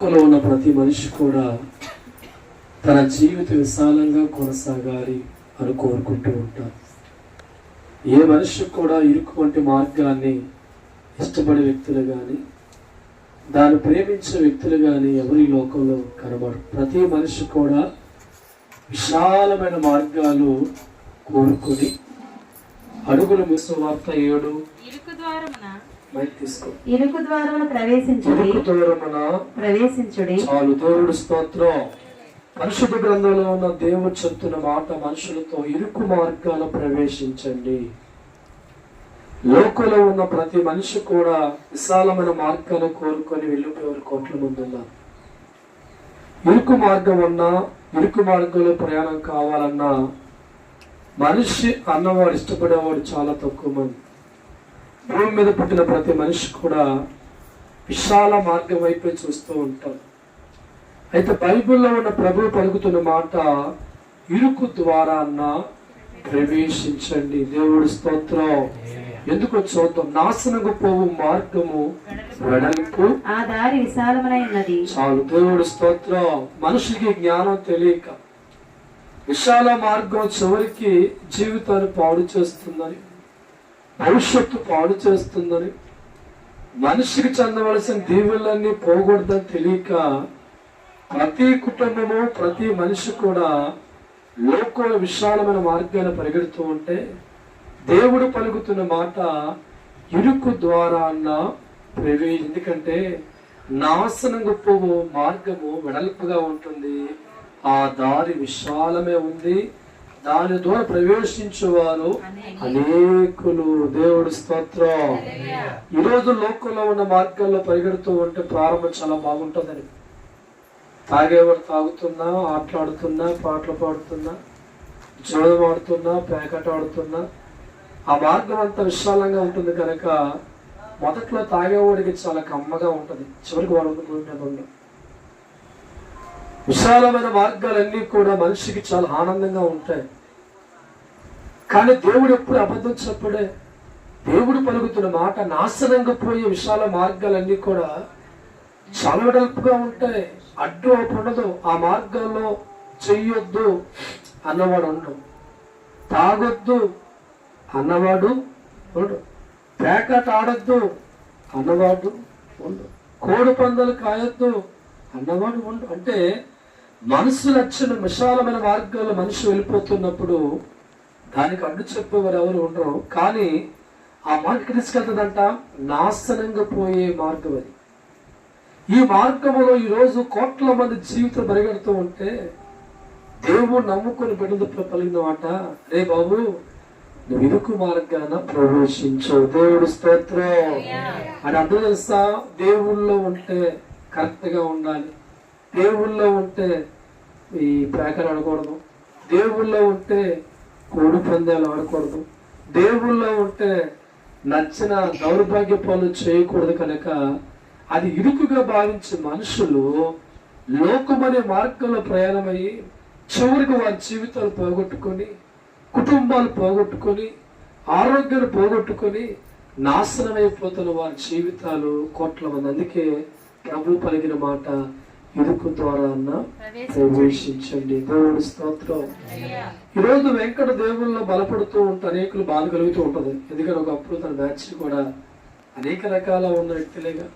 లోకంలో ఉన్న ప్రతి మనిషి కూడా తన జీవితం విశాలంగా కొనసాగాలి అని కోరుకుంటూ ఉంటారు. ఏ మనిషి కూడా ఇరుకు వంటి మార్గాన్ని ఇష్టపడే వ్యక్తులు కానీ దాన్ని ప్రేమించే వ్యక్తులు కానీ ఎవరి లోకంలో కనబడరు. ప్రతి మనిషి కూడా విశాలమైన మార్గాలు కోరుకుని అడుగులు మిశ్ర వార్త ఏడు. ఇరుకు ద్వారమున ఇరుకు ద్వారమున ప్రవేశించుడి. ప్రవేశించుడి. చాలు దేవుడు స్తోత్రం. పరిశుద్ధ గ్రంథంలో ఉన్న దేవుడు చెప్తున్న మాట మనుషులతో ఇరుకు మార్గాల ప్రవేశించండి. లోకంలో ఉన్న ప్రతి మనిషి కూడా విశాలమైన మార్గాలు కోరుకొని వెళ్ళిపోయేవారు కోట్ల మంది ఉన్నారు. ఇరుకు మార్గం ఉన్నా ఇరుకు మార్గంలో ప్రయాణం కావాలన్నా మనిషి అన్నవాడు ఇష్టపడేవాడు చాలా తక్కువ మంది. భూమి మీద పుట్టిన ప్రతి మనిషి కూడా విశాల మార్గం వైపే చూస్తూ ఉంటారు అయితే బైబిల్లో ఉన్న ప్రభు పలుకుతున్న మాట ఇరుకు ద్వారా ప్రవేశించండి. దేవుడి స్తోత్రం. ఎందుకు చూద్దాం. నాశనకు పోవు మార్గము వెడల్పు. ఆ దారి చాలు. దేవుడి స్తోత్రం. మనుషులకి జ్ఞానం తెలియక విశాల మార్గం చివరికి జీవితాన్ని పాడు చేస్తుందని భవిష్యత్తు పాడు చేస్తుందని మనిషికి చెందవలసిన దీవులన్నీ పోకూడదని తెలియక ప్రతి కుటుంబము ప్రతి మనిషి కూడా లోకంలో విశాలమైన మార్గాన్ని పరిగెడుతూ ఉంటే దేవుడు పలుకుతున్న మాట ఇరుకు ద్వారా అన్న ప్రవే ఎందుకంటే నాశనం గొప్పవు మార్గము వెడల్పుగా ఉంటుంది ఆ దారి విశాలమే ఉంది. దాని ద్వారా ప్రవేశించేవారు అనేకులు. దేవుడి స్తోత్రం. ఈ రోజు లోకంలో ఉన్న మార్గాల్లో పరిగెడుతూ ఉంటే ప్రారంభం చాలా బాగుంటుందని. తాగేవాడు తాగుతున్నా ఆటలాడుతున్నా పాటలు పాడుతున్నా జోదం ఆడుతున్నా పేకట ఆడుతున్నా ఆ మార్గం అంతా విశాలంగా ఉంటుంది కనుక మొదట్లో తాగేవాడికి చాలా కమ్మగా ఉంటుంది. చివరికి వాడు భూమి. విశాలమైన మార్గాలన్నీ కూడా మనిషికి చాలా ఆనందంగా ఉంటాయి. కానీ దేవుడు ఎప్పుడు అబద్ధం చెప్పడే? దేవుడు పలుకుతున్న మాట నాశనంగా పోయే విశాల మార్గాలన్నీ కూడా చాలా ఉంటాయి. అడ్డు ఉండదు. ఆ మార్గాల్లో చెయ్యొద్దు అన్నవాడు ఉండడు. తాగొద్దు అన్నవాడు ఉండు పేకాట ఆడొద్దు అన్నవాడు ఉండు కోడి పందాలు కాయొద్దు అన్నవాడు ఉండు అంటే మనసు నచ్చిన విశాలమైన మార్గాల్లో మనిషి వెళ్ళిపోతున్నప్పుడు దానికి అడ్డు చెప్పేవారు ఎవరు ఉండరు. కానీ ఆ మార్గం తీసుకెళ్తుందంట నాశనంగా పోయే మార్గం అది. ఈ మార్గంలో ఈరోజు కోట్ల మంది జీవితం పరిగెడుతూ ఉంటే దేవుడు నమ్ముకొని బిడ్డలు పలిగిన మాట రే బాబు నువ్వు ఇరుకు మార్గాన ప్రవేశించు. దేవుడు స్తోత్రం. అని అర్థం తెలుసా? దేవుళ్ళో ఉంటే కరెక్ట్గా ఉండాలి. దేవుళ్ళో ఉంటే ఈ ప్యాకెట్ ఆడకూడదు. దేవుళ్ళో ఉంటే కోడి పందాలు ఆడకూడదు దేవుళ్ళో ఉంటే నచ్చిన దౌర్భాగ్య పనులు చేయకూడదు కనుక అది ఇరుకుగా భావించే మనుషులు లోకమనే మార్గంలో ప్రయాణమయ్యి చివరికి వారి జీవితాలు పోగొట్టుకొని కుటుంబాలు పోగొట్టుకొని ఆరోగ్యాలు పోగొట్టుకొని నాశనమైపోతున్న వారి జీవితాలు కోట్ల మంది. అందుకే ప్రభు పలికిన మాట ఇరుకు ద్వారా అన్న ప్రవేశించండి. దేవుడి స్తోత్రం. ఈరోజు వెంకట దేవుల్లో బలపడుతూ ఉంటే అనేకులు బాధ కలుగుతూ ఉంటది. ఎందుకంటే ఒకప్పుడు తన బ్యాచ్ కూడా అనేక రకాల ఉన్న వ్యక్తులేగా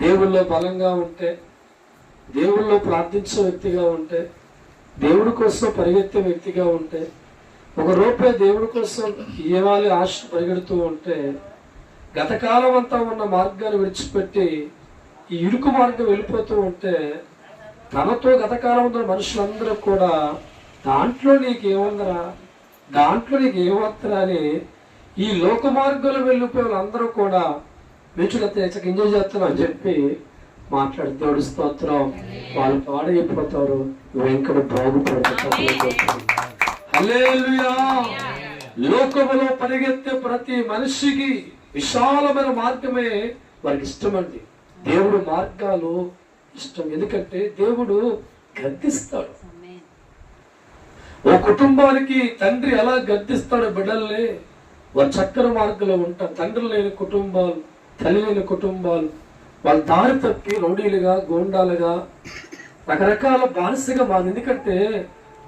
దేవుల్లో బలంగా ఉంటే దేవుల్లో ప్రార్థించే వ్యక్తిగా ఉంటే దేవుడి కోసం పరిగెత్తే వ్యక్తిగా ఉంటే ఒక రూపాయి దేవుడి కోసం ఇవ్వాలి ఆశ పరిగెడుతూ ఉంటే గతకాలం అంతా ఉన్న మార్గాన్ని విడిచిపెట్టి ఈ ఇరుకు మార్గం వెళ్ళిపోతూ ఉంటే తనతో గతకాలంలో మనుషులందరూ కూడా దాంట్లో నీకు ఏముందరా దాంట్లో నీకు ఏమొత్తరా అని ఈ లోక మార్గంలో వెళ్ళిపోయే వాళ్ళందరూ కూడా మెచ్చులతో ఎంజాయ్ చేస్తున్నాం అని చెప్పి మాట్లాడి దేవుడి స్తోత్రం. వాళ్ళు పాడైపోతారు వెంకట బాగుపడతారు లోకములో పరిగెత్తే ప్రతి మనిషికి విశాలమైన మార్గమే వారికి ఇష్టమండి. దేవుడు మార్గాలు ఇష్టం. ఎందుకంటే దేవుడు గద్దిస్తాడు. ఓ కుటుంబానికి తండ్రి ఎలా గద్దిస్తాడో బిడ్డల్ని వారు చక్కర మార్గంలో ఉంటారు తండ్రి లేని కుటుంబాలు తల్లి లేని కుటుంబాలు వాళ్ళ దారి తప్పి రౌడీలుగా గోండాలుగా రకరకాల బానిసగా మాది ఎందుకంటే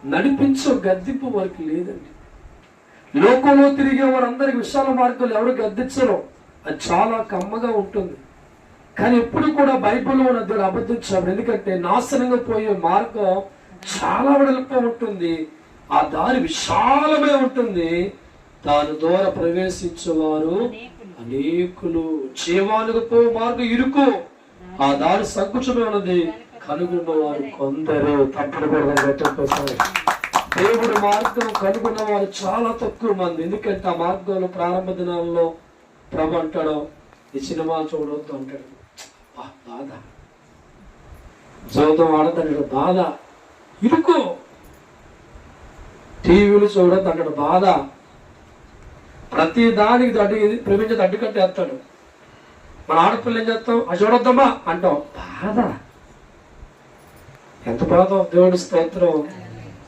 నడిపించే గద్దింపు వారికి లేదండి. లోకంలో తిరిగే వారందరికి విశాల మార్గాలు ఎవరు గద్దించరు అది చాలా కమ్మగా ఉంటుంది. కానీ ఎప్పుడు కూడా బైబిల్లో ఉన్న దేవుడు అబద్ధం చెప్పడు. ఎందుకంటే నాశనంగా పోయే మార్గం చాలా వెడల్పు ఉంటుంది. ఆ దారి విశాలమే ఉంటుంది. దాని ద్వారా ప్రవేశించేవారు అనేకులు. జీవానికి పో మార్గం ఇరుకు. ఆ దారి సంకుచమే ఉన్నది. కనుగొన్న వారు కొందరు. తప్పుడు పెట్టకపోతారు దేవుడి మార్గం కనుగొన్న వారు చాలా తక్కువ మంది. ఎందుకంటే ఆ మార్గంలో ప్రారంభ దినాల్లో ప్రభు అంటాడు ఈ సినిమా చూడవద్దు అంటాడు. "అబ్బా, బాధ. జోదం ఆడతాడు బాధ ఇరుకు. టీవీలు చూడద్దు అంటాడు బాధ. ప్రతి దానికి అడ్డు ప్రపంచం అడ్డుకట్టేస్తాడు మన ఆడపిల్ల ఏం చేస్తాం? అది చూడొద్దమ్మా అంటాం. బాధ. ఎంత బాధ? దేవుడి స్తోత్రం.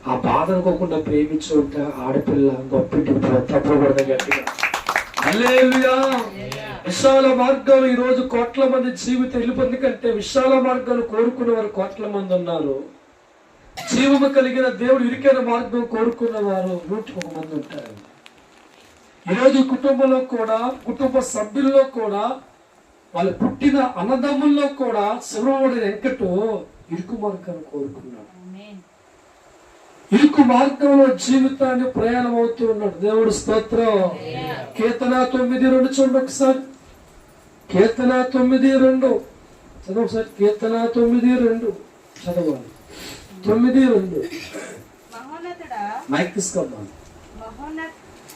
ఆ బాధ అనుకోకుండా ప్రేమించి ఆడపిల్ల గొప్పింటి తప్పకూడదు గట్టిగా. అల్లే విశాల మార్గాలు ఈరోజు కోట్ల మంది జీవితం వెళ్ళిపోయింది. కంటే విశాల మార్గాలు కోరుకునే వారు కోట్ల మంది ఉన్నారు. జీవము కలిగిన దేవుడు ఇరికైన మార్గం కోరుకున్న వారు నూటికి ఒక మంది ఉంటారు. ఈరోజు కుటుంబంలో కూడా కుటుంబ సభ్యుల్లో కూడా వాళ్ళు పుట్టిన అన్నదమ్ముల్లో కూడా శివరుడి వెంకటు ఇరుకు మార్గాన్ని కోరుకున్నాడు. ఇరుకు మార్గంలో జీవితాన్ని ప్రయాణం అవుతూ ఉన్నాడు. దేవుడు స్తోత్రం. కీర్తన తొమ్మిది రెండు చూడండి ఒకసారి. కీర్తన తొమ్మిది రెండు. చదవ ఒకసారి. కీర్తన తొమ్మిది రెండు. చదవాలి తొమ్మిది రెండు. మైక్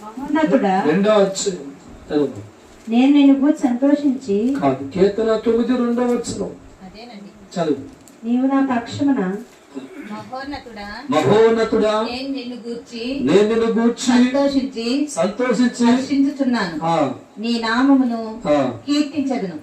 మహోన్నతుడా? రెండో వచ్చి చదువు. నేను నిన్ను సంతోషించి కాదు. కీర్తన తొమ్మిది రెండో వచ్చిన అదేనండి. చదువు. నీవు నా పక్షమున మహోన్నతుడా? మహోన్నతుడా? నేను నిన్ను గూర్చి నేను నిన్ను గూర్చి సంతోషించి సంతోషించి హర్షించుచున్నాను. ఆ, నీ నామమును ఆ, కీర్తించదును.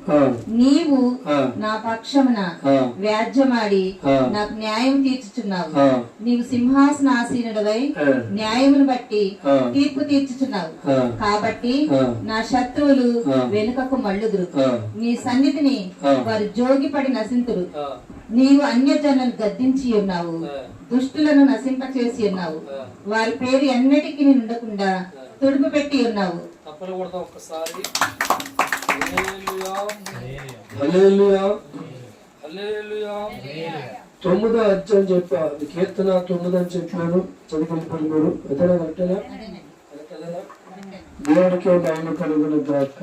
నీవు నా పక్షమున వ్యాజ్యమాడి. నాకు న్యాయం తీర్చుచున్నావు. నీవు సింహాసనాసీనుడవై ఆ, న్యాయమును బట్టి. తీర్పు తీర్చుచున్నావు. కాబట్టి. నా శత్రువులు. వెనుకకు మళ్ళుదురు. నీ సన్నిధిని. వారు జోగిపడి నశింతురు. నీవు అన్యజనులను గద్దించి ఉన్నావు. ఆ. దుష్టులను నశింపచేసి ఉన్నావు. వారి పేరు ఎన్నటికీ ఉండకుండా తుడుపు పెట్టి ఉన్నావు ఒక్కసారి హల్లెలూయా. హల్లెలూయా. హల్లెలూయా. తొమ్మిదో అధ్యాయం చెప్పా కీర్తన తొమ్మిది అని చెప్పాను చదువుకుని మీరు అదేనా కరెక్టేనా? దేవుడికి ఆయన కలుగును గాక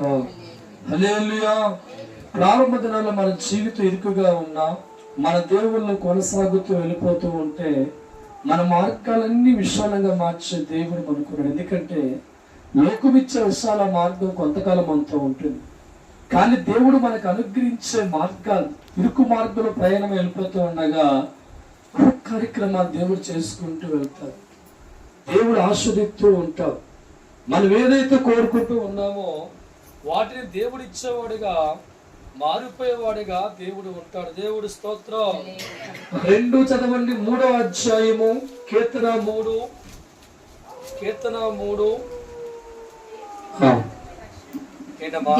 హల్లెలూయా ప్రారంభ దినాల్లో మన జీవితం ఇరుకుగా ఉన్నా మన దేవుళ్ళు కొనసాగుతూ వెళ్ళిపోతూ ఉంటే మన మార్గాలన్నీ విశాలంగా మార్చే దేవుడు అనుకున్నాడు ఎందుకంటే లోకమిచ్చే విశాల మార్గం కొంతకాలం మనతో ఉంటుంది. కానీ దేవుడు మనకు అనుగ్రహించే మార్గాలు ఇరుకు మార్గంలో ప్రయాణం వెళ్ళిపోతూ ఉండగా కార్యక్రమాలు దేవుడు చేసుకుంటూ వెళ్తారు దేవుడు ఆస్వాదిస్తూ ఉంటాడు. మనం ఏదైతే కోరుకుంటూ ఉన్నామో వాటిని దేవుడు ఇచ్చేవాడిగా మారిపోయేవాడిగా దేవుడు ఉంటాడు. దేవుడు స్తోత్రం. రెండు చదవండి. మూడో అధ్యాయము కీర్తన మూడు. కీర్తన మూడు?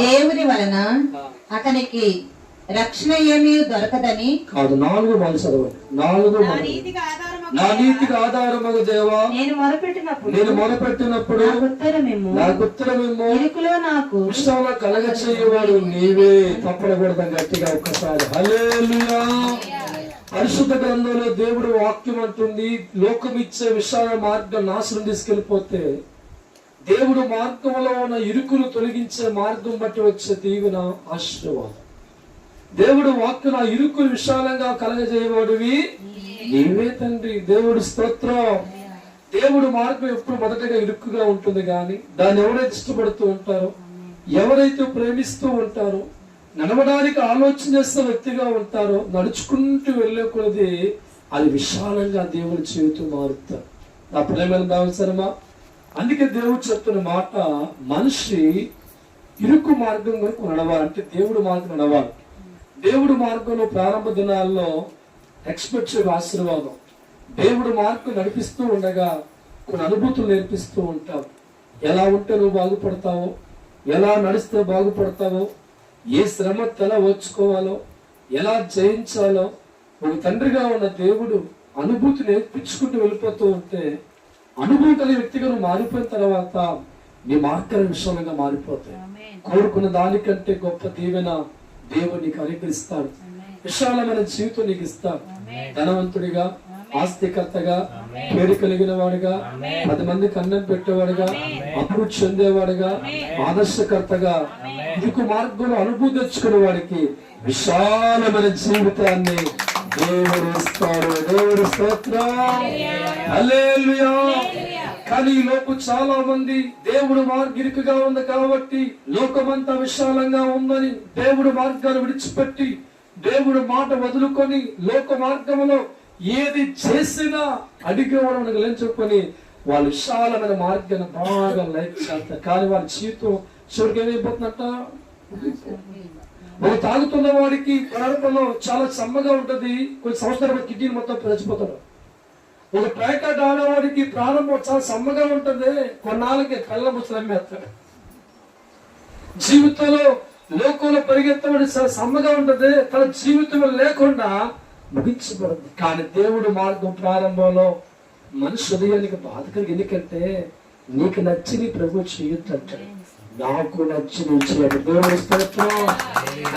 దేవుని వలన. అతనికి రక్షణ ఏమీ దొరకదని? కాదు నాలుగు మళ్ళీ చదవండి నాలుగు. నా నీతికి ఆధారమగు దేవా నేను మొరపెట్టినప్పుడు నేను మొదలుపెట్టినప్పుడు నాకు ఉత్తరమేమో నాకు ఉత్తరమేమో ఇరుకులో నాకు విషయంలో కలగ చేయవాడు నీవే. తప్పడకూడదాం గట్టిగా ఒక్కసారి. హల్లెలూయా. పరిశుద్ధ గ్రంథంలో దేవుడు వాక్యం అంటుంది లోకం ఇచ్చే విశాల మార్గం నాశనం తీసుకెళ్ళిపోతే దేవుడు మార్గంలో ఉన్న ఇరుకులు తొలగించే మార్గం బట్టి వచ్చే దీవెన ఆశీర్వాదం. దేవుడు వాక్కు నా ఇరుకులు విశాలంగా కలగజేయవాడివి నీవే తండ్రి దేవుడు స్తోత్రం. దేవుడు మార్గం ఎప్పుడు మొదటగా ఇరుక్కుగా ఉంటుంది కానీ దాన్ని ఎవరైతే ఇష్టపడుతూ ఉంటారో ఎవరైతే ప్రేమిస్తూ ఉంటారో నడవడానికి ఆలోచన చేస్తున్న వ్యక్తిగా ఉంటారో నడుచుకుంటూ వెళ్ళే కొలది అది విశాలంగా దేవుడి జీవితం మారుతారు నా ప్రేమైన భావించరమా అందుకే దేవుడు చెప్తున్న మాట మనిషి ఇరుకు మార్గం వరకు నడవాలి అంటే దేవుడు మార్గం నడవాలి. దేవుడు మార్గంలో ప్రారంభ దినాల్లో ఎక్స్పెక్ట్ చేయే ఆశీర్వాదం. దేవుడు మార్గం నడిపిస్తూ ఉండగా కొన్ని అనుభూతులు నేర్పిస్తూ ఉంటావు. ఎలా ఉంటే నువ్వు బాగుపడతావో ఎలా నడిస్తే బాగుపడతావో ఏ శ్రమ ఎలా ఓర్చుకోవాలో ఎలా జయించాలో ఒక తండ్రిగా ఉన్న దేవుడు అనుభూతి నేర్పించుకుంటూ వెళ్ళిపోతూ ఉంటే అనుభవం కలిగిన వ్యక్తిగా నువ్వు మారిపోయిన తర్వాత నీ మార్గాల విషయంగా మారిపోతాయి. కోరుకున్న దానికంటే గొప్ప దీవెన దేవుడు నీకు అనుగ్రహిస్తాడు. విశాలమైన జీవితం నీకు ఇస్తాడు. ధనవంతుడిగా ఆస్తికర్తగా పేరు కలిగిన వాడుగా పది మందికి అన్నం పెట్టేవాడుగా అభివృద్ధి చెందేవాడుగా ఆదర్శకర్తగా ఇరుకు మార్గంలో అనుభూతి తెచ్చుకునే వాడికి విశాలమైన జీవితాన్ని దేవుడు ఇస్తాడు దేవుడు స్తోత్రం. కానీ ఈ లోపు చాలా మంది దేవుడు మార్గిరికగా ఉంది కాబట్టి లోకమంతా విశాలంగా ఉందని దేవుడు మార్గాలు విడిచిపెట్టి దేవుడు మాట వదులుకొని లోక మార్గంలో ఏది చేసినా అడిగేవాడు గెలించుకొని వాళ్ళు విశాలమైన మార్గాన్ని బాగా లైక్ చేస్తారు. కానీ వాళ్ళ జీవితం చివరికి ఏమైపోతుందట? మరి తాగుతున్న వాడికి ప్రారంభంలో చాలా సమ్మగా ఉంటది. కొన్ని సంవత్సరాలు కిడ్నీ మొత్తం చచ్చిపోతాడు ఒక ప్యాకెట్ ఆడవాడికి ప్రారంభం చాలా సమ్మగా ఉంటుంది. కొన్నాళ్ళకి కళ్ళ ముసలమ్మేస్తాడు జీవితంలో లోకంలో పరిగెత్తబడి చాలా సమ్మగా ఉంటుంది. తన జీవితం లేకుండా ముగించబడింది. కానీ దేవుడు మార్గం ప్రారంభంలో మనిషి హృదయానికి బాధ కలిగి ఎందుకంటే నీకు నచ్చింది ప్రభు చేయొద్దంటాడు. నాకు నచ్చిన చేయాలి దేవుడు స్తోత్రం.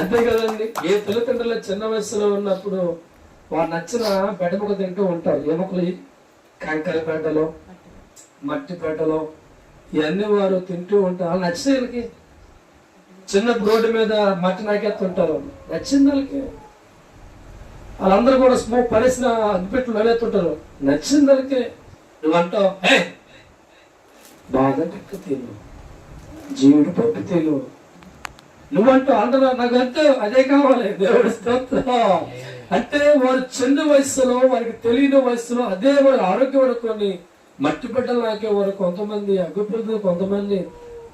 అంతే కదండి. ఏ తల్లిదండ్రుల చిన్న వయసులో ఉన్నప్పుడు వారు నచ్చిన బెడముక తింటూ ఉంటారు. ఎముకలు కంకర బెడ్డలో మట్టి బెడ్డలో ఇవన్నీ వారు తింటూ ఉంటారు. వాళ్ళు నచ్చిన వీళ్ళకి చిన్న రోడ్డు మీద మట్టి నాకెత్తుంటారు నచ్చింది వాళ్ళకి వాళ్ళందరూ కూడా స్మోక్ పరిసిన అగ్గిపెట్లు వెళ్ళేస్తుంటారు నచ్చింది వాళ్ళకి నువ్వు అంటావు బాగా తిట్టు తిను. జీవుడు పప్పు తిను నువ్వంటూ అందరూ నాకు అదే కావాలి. దేవుడు స్తోత్రం. అంటే వారు చిన్న వయసులో వారికి తెలియని వయసులో అదే వారి ఆరోగ్యం పడుకొని మట్టి బిడ్డలు నాకే వారు కొంతమంది అగ్గిపెడుతుంది కొంతమంది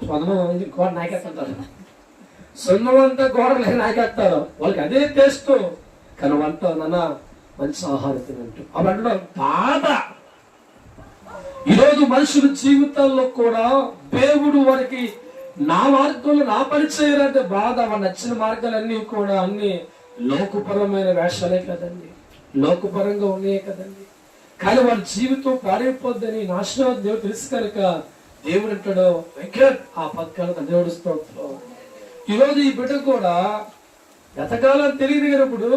కొంతమంది గోడ నాకెత్తుంటారు సున్నమంతా గోడలే నాకెత్తారు వాళ్ళకి అదే టేస్ట్ కానీ వంట నాన్న మంచి ఆహారం తినంటూ అవి అంటున్నారు బాధ. ఈరోజు మనుషుల జీవితాల్లో కూడా దేవుడు వారికి నా మార్గంలో నా పని బాధ వాడు నచ్చిన మార్గాలన్నీ కూడా అన్ని లోకపరమైన వేషాలే కదండి. లోకపరంగా ఉన్నాయే కదండి. కానీ వాళ్ళ జీవితం పాడైపోద్దని నాశనం దేవుడు తెలుసు కనుక దేవుడు అంటాడు వెంకట్ ఆ పక్కన దేవుడు స్తోత్రం ఈరోజు ఈ బిడ్డ కూడా గతకాలం తెలియదు కనప్పుడు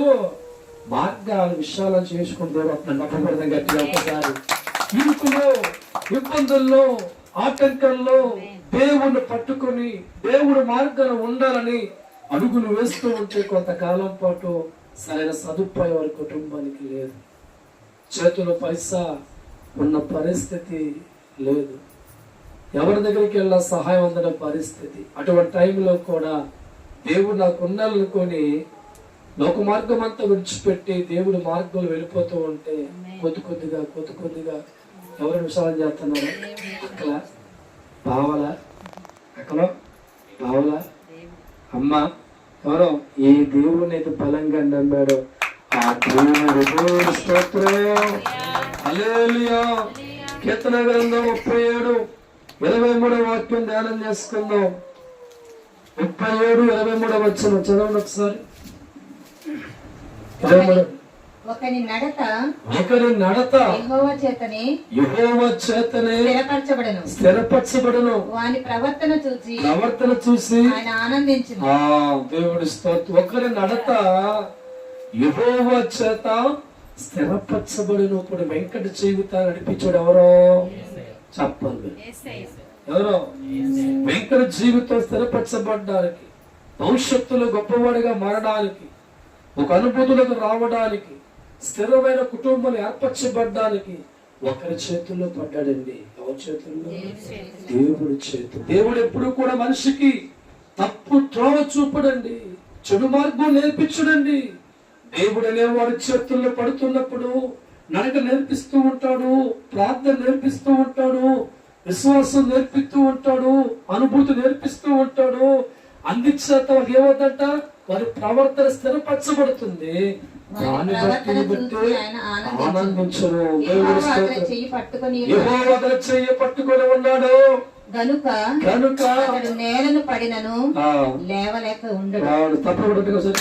మార్గాలు విషయాలను చేసుకుంటూ దేవుడు అతను గట్టిగా ఒకసారి ఇరుకులో ఇబ్బందుల్లో ఆటంకంలో దేవుణ్ణి పట్టుకొని దేవుడు మార్గాలు ఉండాలని అడుగులు వేస్తూ ఉంటే కొంతకాలం పాటు సరైన సదుపాయం వారి కుటుంబానికి లేదు. చేతిలో పైసా ఉన్న పరిస్థితి లేదు. ఎవరి దగ్గరికి వెళ్ళినా సహాయం అందడం పరిస్థితి. అటువంటి టైంలో కూడా దేవుడు నాకు ఉండాలనుకొని లోక మార్గం అంతా విడిచిపెట్టి దేవుడు మార్గంలో వెళ్ళిపోతూ ఉంటే కొద్ది కొద్దిగా కొద్ది కొద్దిగా ఎవరు విషయాలు చేస్తున్నారు? అక్కల బావల అక్కలో బావల అమ్మ. ఎవరో ఏ దేవుడిని అయితే బలంగా నమ్మాడో. ఆ దేవుడు దేవుడు స్తోత్రం. హల్లెలూయా. కీర్తన గ్రంథం ముప్పై ఏడు ఇరవై మూడో వాక్యం ధ్యానం చేసుకుందాం. ముప్పై ఏడు ఇరవై మూడో వచ్చిన చదవండి ఒకసారి. ఇరవై మూడు. ఒకని నడత ఒకరి నడత యెహోవా చేతనే యెహోవా చేతనే స్థిరపరచబడను. స్థిరపరచబడను. వాని ప్రవర్తన చూసి ప్రవర్తన చూసి ఆయన ఆనందించింది ఆ దేవుడి స్తోత్రం. ఒకరి నడత యెహోవా చేత స్థిరపరచబడిన. ఇప్పుడు వెంకట జీవితాన్ని నడిపించాడు. ఎవరో? చెప్పాలి ఎవరో? వెంకట జీవితం స్థిరపరచబడడానికి భవిష్యత్తులో గొప్పవాడిగా మారడానికి ఒక అనుభూతులకు రావడానికి స్థిరమైన కుటుంబం ఏర్పరచబడ్డానికి ఒకరి చేతుల్లో పడ్డాడండి. ఎవరి చేతుల్లో? దేవుడి చేతు దేవుడు ఎప్పుడు కూడా మనిషికి తప్పు త్రోవ చూపడండి. చెడు మార్గం నేర్పించడండి. దేవుడు అనేవాడు చేతుల్లో పడుతున్నప్పుడు నడక నేర్పిస్తూ ఉంటాడు ప్రార్థన నేర్పిస్తూ ఉంటాడు విశ్వాసం నేర్పిస్తూ ఉంటాడు అనుభూతి నేర్పిస్తూ ఉంటాడు. అందించేత వాళ్ళకి ఏమవుతుందంట? వారి ప్రవర్తన స్థిరపరచబడుతుంది. దాన్ని బట్టి బట్టి ఆనందించను. దేవుడి. చెయ్యి పట్టుకొని ఉన్నాడు. గనుక కనుక అతడు నేలను పడినను లేవలేక ఉండడు. వాడు తప్పుడు కొట్టుకో సార్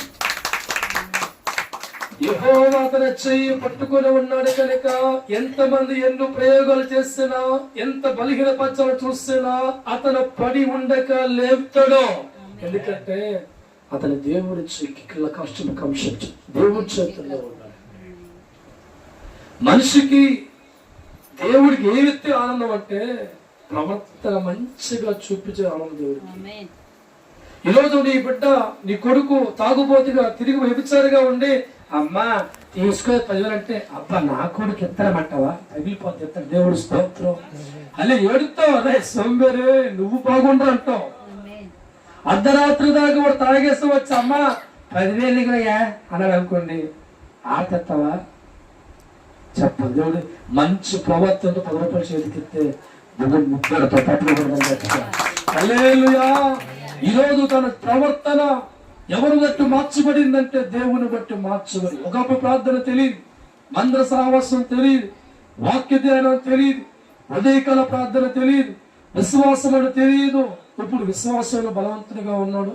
యెహోవా అతని చెయ్యి పట్టుకొని ఉన్నాడు కనుక ఎంతమంది ఎన్నో ప్రయోగాలు చేసినా ఎంత బలహీన పచ్చలు చూసినా అతను పడి ఉండక లేపుతాడు. ఎందుకంటే అతని దేవుడి చెక్కిల కష్టం కంశించు దేవుడి చేతుల్లో ఉన్నాడు మనిషికి దేవుడికి ఏ వ్యక్తి ఆనందం అంటే ప్రవర్తన మంచిగా చూపించే ఆనందం దేవుడికి. ఈరోజు నీ బిడ్డ నీ కొడుకు తాగుబోతుగా తిరిగి వ్యభిచారిగా ఉండి అమ్మా తీసుకో పదివేలు అంటే అబ్బా నా కొడుకు ఎత్తరమంటావా తగిలిపోతే ఎత్తాడు దేవుడు స్తోత్రం. అల్లే ఏడుతావు అదే సోంబేరే నువ్వు బాగుండు అంటావు. అర్ధరాత్రి దాకా కూడా తాగేస్తూ వచ్చి అమ్మా పదివేలు ఇగలయ్యా అన్నాడు అనుకోండి. ఆటెత్తావా చెప్పదు దేవుడు మంచి ప్రవర్తనతో పది రూపాయలు చేతికిస్తే దేవుడు ముప్పలతో పట్టుకోబడదా ఈరోజు తన ప్రవర్తన ఎవరు బట్టి మార్చబడిందంటే దేవుని బట్టి మార్చబడి ఒకప్పుడు ప్రార్థన తెలియదు మంద్ర సావాసం తెలియదు వాక్య ధ్యానం తెలియదు ఉదయకాల ప్రార్థన తెలియదు విశ్వాసం అని తెలియదు. ఇప్పుడు విశ్వాసంలో బలవంతుడిగా ఉన్నాడు.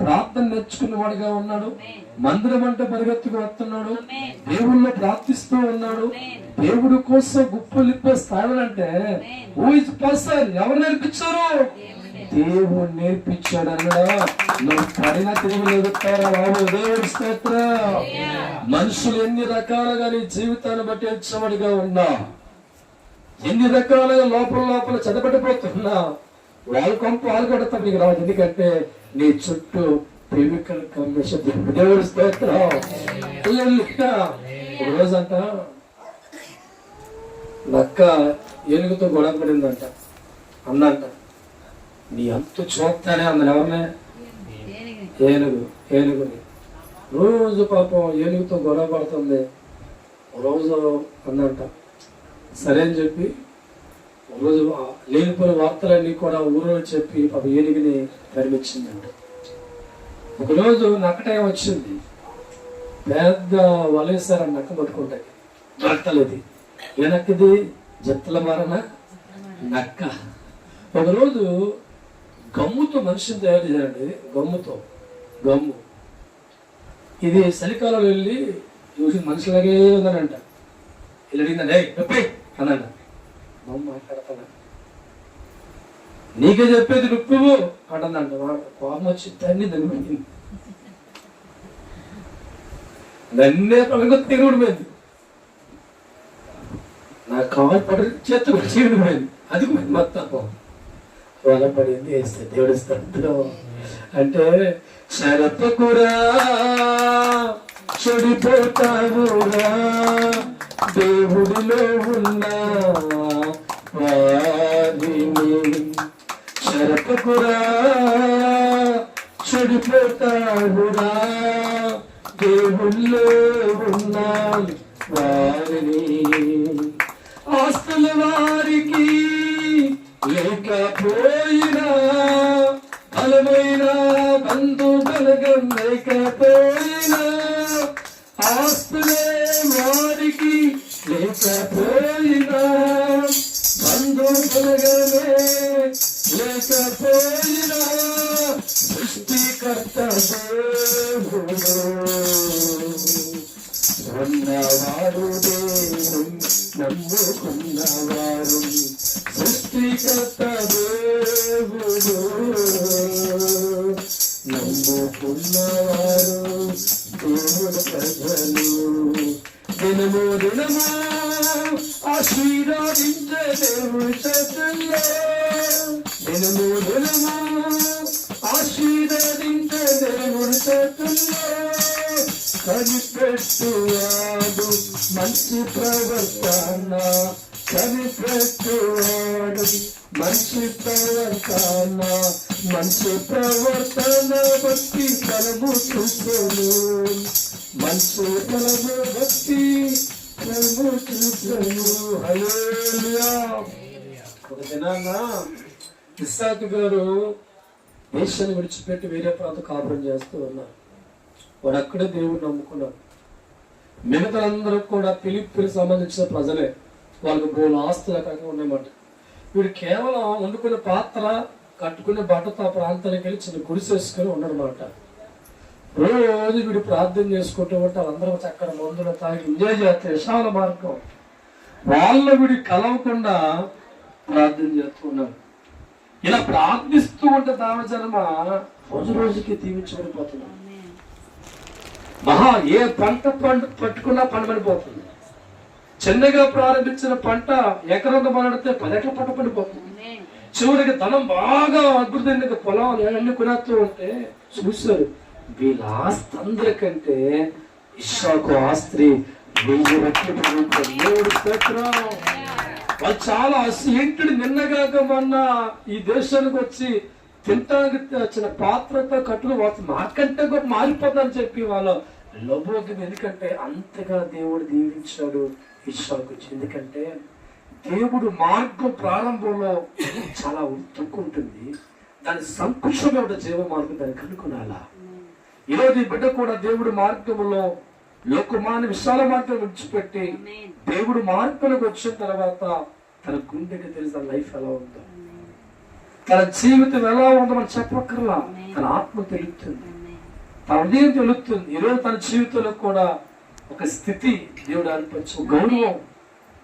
ప్రార్థన నేర్చుకున్నవాడిగా ఉన్నాడు. మందిరం అంటే పరిగెత్తుకు వస్తున్నాడు. దేవుళ్ళో ప్రార్థిస్తూ ఉన్నాడు. దేవుడి కోసం గుప్పలిప్పే స్థాయిలు అంటే ఎవరు నేర్పించారు? దేవుడు. నేర్పించాడు అన్నడా? నువ్వు పడిన తిరిగి ఎదుగుతారా బాబు? దేవుడి స్తోత్ర. మనుషులు ఎన్ని రకాలుగా నీ జీవితాన్ని బట్టి ఇచ్చబడిగా ఉన్నా ఎన్ని రకాలుగా లోపల లోపల చెదపడిపోతున్నా వాళ్ళ కొంప వాళ్ళు కొడతా నీకు రాదు ఎందుకంటే నీ చుట్టూ ప్రేమికల కమిషన్ దేవుడు స్తోత్రం. ఒక రోజంట నక్క ఏనుగుతో గొడవ పడిందంట. అన్నంట నీ అంత చూస్తానే అందరు ఎవరినే ఏనుగు ఏనుగుని. రోజు పాపం ఏనుగుతో గొడవ పడుతుంది. రోజు అందంట సరే అని చెప్పి రోజు ఆ లేనిపోయిన వార్తలన్నీ కూడా ఊరిలో చెప్పి పాప ఏనుగుని తరిమిచ్చిందంట ఒకరోజు నక్కటేం వచ్చింది. పెద్ద వలేసారని నక్క పట్టుకుంటాయి దొరకలేదు ఏ నక్కది జత్తల మరణ నక్క. ఒకరోజు గమ్ముతో మనిషిని తయారు చేయాలండి గమ్ముతో. గమ్ము. ఇది చలికాలంలో వెళ్ళి చూసి మనిషిలాగే ఉందనంట వెళ్ళి అడిగిందండి అన్నాడు. గమ్ము మాట్లాడతాను నీకే చెప్పేది నువ్వు అంటుందంట. కోపం వచ్చి దాన్ని దనిపోయింది నన్నే ప్రముఖ తిరుగుడు పోయింది. నా కాలు పడి చేతి కూడా చీవుడు పోయింది. అది మొత్తం వల పడింది వేస్తే దేవుడు స్తోత్రం అంటే శరపకురా చెడిపోతావురా దేవుడిలో ఉన్నా. చెడిపోతావురా దేవుళ్ళో ఉన్న వారిని ఆస్తుల వారికి లేకపోయినా బలమైన బంధు బలగం లేకపోయినా ఆస్తులే నమ్ముకున్నవారు సృష్టికర్త దేవుడు నమ్ముకున్నవారు దేవుడు ప్రజలు దినము దినము ఆశీర్వదించే దేవుడు చేతుల్లో దినము దినము ఆశీర్వదించే దేవుడు చేతుల్లో కనిపెట్టువాడు మంచి ప్రవర్తన కనిపెట్టువాడు మంచి ప్రవర్తన మంచి ప్రవర్తన భక్తి కలుగు చూసను మంచి కలుగు భక్తి కలుగు చూసను హల్లెలూయా. ఒక దినాన ఇస్సాకు గారు దేశాన్ని విడిచిపెట్టి వేరే ప్రాంతం కాపురం చేస్తూ ఉన్నారు. వాడు అక్కడే దేవుడు నమ్ముకున్నాడు. మిగతాలందరూ కూడా పిలిపికి సంబంధించిన ప్రజలే. వాళ్ళకి బోలు ఆస్తులు అక్కడ ఉన్నాయన్నమాట వీడు కేవలం వండుకునే పాత్ర కట్టుకునే బట్టతో ఆ ప్రాంతానికి వెళ్ళి చిన్న గుడిసేసుకొని ఉండనమాట రోజు వీడు ప్రార్థన చేసుకుంటూ ఉంటే వాళ్ళందరూ చక్కగా మందులు తాగి ఎంజాయ్ చేస్తారు విశాల మార్గం. వాళ్ళ వీడి కలవకుండా ప్రార్థన చేస్తూ ఉన్నారు ఇలా ప్రార్థిస్తూ ఉంటే దామజన్మ రోజు రోజుకి దీవించబడిపోతున్నారు మహా ఏ పంట పండు పట్టుకున్నా పండబడిపోతుంది. చిన్నగా ప్రారంభించిన పంట ఎకరంత పది ఎకర పంట పడిపోతుంది. చివరికి ధనం బాగా అభివృద్ధి పొలం అన్ని కొనేస్తూ ఉంటే చూశారు వీళ్ళ ఆస్తి అందరికంటే ఇషాకు ఆస్తి వెయ్యి రెట్లు. దేవుడి. వాళ్ళు చాలా ఏంటి నిన్నగాక మొన్న ఈ దేశానికి వచ్చి తింటానికి వచ్చిన పాత్రతో కట్టుకుని వాళ్ళు మాకంటే కూడా మారిపోతుందని చెప్పి వాళ్ళ లోబోకి ఎందుకంటే అంతగా దేవుడు దీవించాడు. ఇషాకు ఎందుకంటే దేవుడు మార్గం ప్రారంభంలో చాలా ఉంటుంది దాని సంకుషమే ఒక జీవ మార్గం దాన్ని కనుక్కునాలా ఈరోజు ఈ బిడ్డ కూడా దేవుడి మార్గంలో లోకమాన విశాల మార్గం విడిచిపెట్టి దేవుడు మార్గంలోకి వచ్చిన తర్వాత తన గుండెకి తెలిసిన లైఫ్ ఎలా ఉందో తన జీవితం ఎలా ఉందో మనం చెప్పక్కర్లా. తన ఆత్మ తెలుస్తుంది. తన హృదయం తెలుస్తుంది. ఈరోజు తన జీవితంలో కూడా ఒక స్థితి దేవుడు అనిపించు గౌరవం.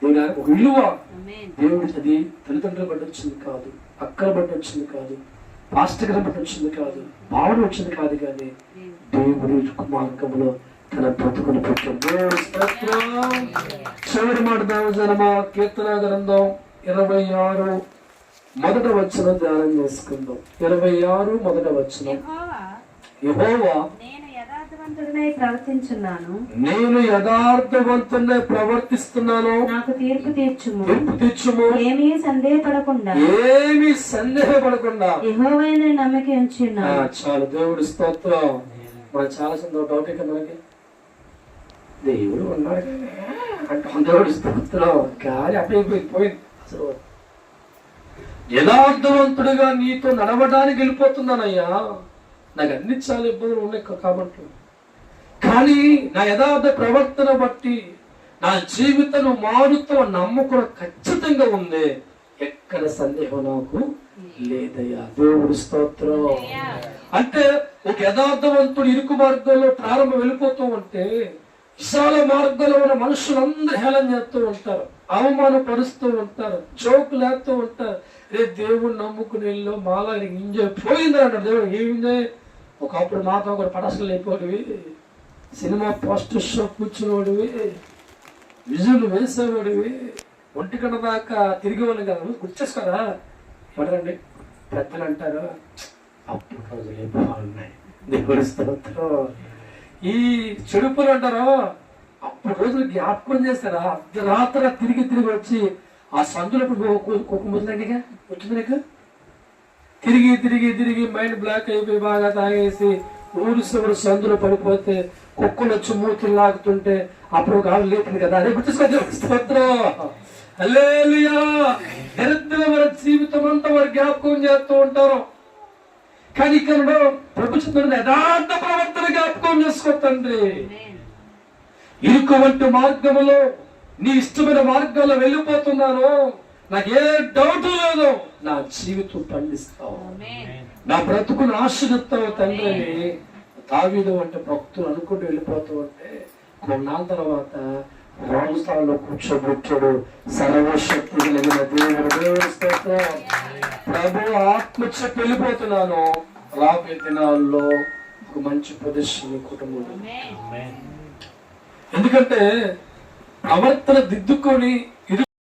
దేవుడు ఒక విలువ. దేవుడి అది తల్లిదండ్రులు బట్టి వచ్చింది కాదు. అక్కల బట్టి వచ్చింది కాదు. పాస్టర్ బట్టి వచ్చింది కాదు. భావన వచ్చింది కాదు కానీ దేవుడి మార్గంలో తన బ్రతుకుని చివరి మాట దేవజనమ కీర్తన గ్రంథం ఇరవై ఆరు. మొదట వచ్చిన ధ్యానం చేసుకుందాం. ఇరవై ఆరు మొదట వచ్చిన యెహోవా యథార్థవంతుడినై ప్రవర్తించున్నాను. నేను యథార్థవంతునే ప్రవర్తిస్తున్నాను. నాకు తీర్పు తీర్చుము. తీర్పు తెచ్చుము ఏమీ సందేహపడకుండా. ఏమి సందేహపడకుండా. యెహోవాయన నమ్మక ఉంచున్నాను. చాలు. దేవుడి స్తోత్రం. మన చాలా సందో డౌట్ ఇక్కడ మనకి. దేవుడు ఉన్నాడు. అంటే. దేవుడి స్తోత్రం. గాలి అప్పైపోయింది పోయింది. అసలు యథార్థవంతుడిగా నీతో నడవడానికి వెళ్ళిపోతున్నానయ్యా. నాకు అన్ని చాలా ఇబ్బందులు ఉన్నాయి. కాబట్టి కానీ నా యథార్థ ప్రవర్తన బట్టి నా జీవితం మారుతో నమ్మకం ఖచ్చితంగా ఉంది. ఎక్కడ సందేహం నాకు లేదయ్యా. దేవుడి స్తోత్రం. అంటే ఒక యథార్థవంతుడు ఇరుకు మార్గంలో ప్రారంభం వెళ్ళిపోతూ ఉంటే విశాల మార్గంలో ఉన్న మనుషులందరూ హేళన చేస్తూ ఉంటారు అవమానపరుస్తూ ఉంటారు జోకులు వేస్తూ ఉంటారు. రే దేవుడు నమ్ముకుని వెళ్ళు మాలా ఇంజాయ్ పోయిందా అన్నాడు. దేవుడు ఏం ఒకప్పుడు మాతో ఒకటి పడసలు అయిపోయి సినిమా పోస్టర్ షో కూర్చునేవాడివి విజువల్ వేసేవాడివి ఒంటి గంట దాకా తిరిగి వాళ్ళు కదా గుర్చేసుకోరా ఎవరండి పెద్దలు అంటారు అప్పుడు రోజులే బాగున్నాయి. దేవుడి స్తోత్రం. ఈ చెడుపులు అంటారు అప్పుడు రోజులు జ్ఞాపకం చేస్తారా? అర్ధరాత్ర తిరిగి తిరిగి వచ్చి ఆ సందులో కుక్క వచ్చింది నీకు? తిరిగి తిరిగి తిరిగి మైండ్ బ్లాక్ అయిపోయి బాగా తాగేసి ఊరు సందులో పడిపోతే కుక్కలు వచ్చి మూతులు లాగుతుంటే అప్పుడు ఆవిడ లేపింది కదా. అదే గుర్తుకొచ్చి స్తోత్రం. హల్లెలూయా. దరిద్రమైన జీవితం అంతా వారు జ్ఞాపకం చేస్తూ ఉంటారు. కానీ ఇక్కడ ప్రభుత్వం యథార్థ ప్రవర్తన జ్ఞాపకం చేసుకో తండ్రి. ఇరుకు వంటి మార్గములో నీ ఇష్టమైన మార్గంలో వెళ్ళిపోతున్నాను. నాకు ఏ డౌట్ లేదు. నా జీవితం పండిస్తావు. నా బ్రతుకును ఆశ్రయిస్తావు తండ్రి. దావీదు అంటే భక్తులు అనుకుంటూ వెళ్ళిపోతూ ఉంటే కొన్నాళ్ళ తర్వాత రాజస్థానంలో కూర్చోబెట్టాడు. సర్వశక్తి కలిగిన దేవుడు. ప్రభు ఆత్మ చెప్పి వెళ్ళిపోతున్నాను. రాబోయే దినాల్లో ఒక మంచి ప్రదర్శన కుటుంబంలో. ఎందుకంటే ప్రవర్తన దిద్దుకొని